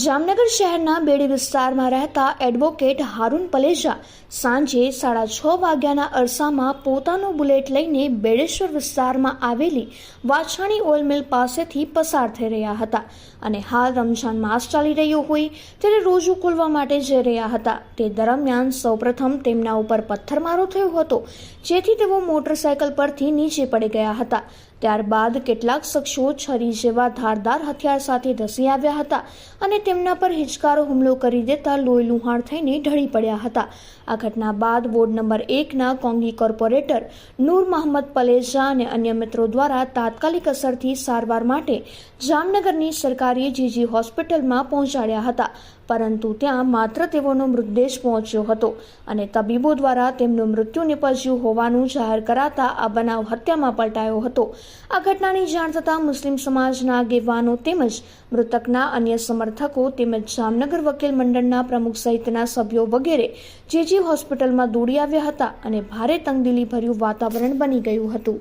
જામનગર શહેરના બેડી વિસ્તારમાં રહેતા એડવોકેટ હારૂન પલેજા સાંજે સાડા છ વાગ્યાના અરસામાં પોતાનો બુલેટ લઈને બેડેશ્વર વિસ્તારમાં આવેલી વાછાણી ઓઇલ મિલ પાસેથી પસાર થઈ રહ્યા હતા અને હાલ રમઝાન માસ ચાલી રહ્યો હોય ત્યારે રોજુ ખોલવા માટે જઈ રહ્યા હતા. તે દરમિયાન સૌપ્રથમ તેમના ઉપર પથ્થરમારો થયો હતો, જેથી તેઓ મોટરસાયકલ પરથી નીચે પડી ગયા હતા. ત્યારબાદ કેટલાક શખ્સો છરી જેવા ધારદાર હથિયાર સાથે ધસી આવ્યા હતા અને તેમના પર હિચકારો હુમલો કરી દેતા લોહી લુહાણ થઈને ઢળી પડ્યા હતા. આ ઘટના બાદ વોર્ડ નંબર એકના કોંગી કોર્પોરેટર નૂર મહંમદ પલેજા અને અન્ય મિત્રો દ્વારા તાત્કાલિક અસરથી સારવાર માટે જામનગરની સરકારી જીજી હોસ્પિટલમાં પહોંચાડ્યા હતા, પરંતુ ત્યાં માત્ર તેઓનો મૃતદેહ પહોંચ્યો હતો અને તબીબો દ્વારા તેમનું મૃત્યુ નિપજ્યું હોવાનું જાહેર કરાતા આ બનાવ હત્યામાં પલટાયો હતો. આ ઘટનાની જાણ થતાં મુસ્લિમ સમાજના આગેવાનો તેમજ મૃતકના અન્ય સમર્થકો તેમજ જામનગર વકીલ મંડળના પ્રમુખ સહિતના સભ્યો વગેરે જે જે હોસ્પિટલમાં દોડી આવ્યા હતા અને ભારે તંગદિલીભર્યું વાતાવરણ બની ગયું હતું.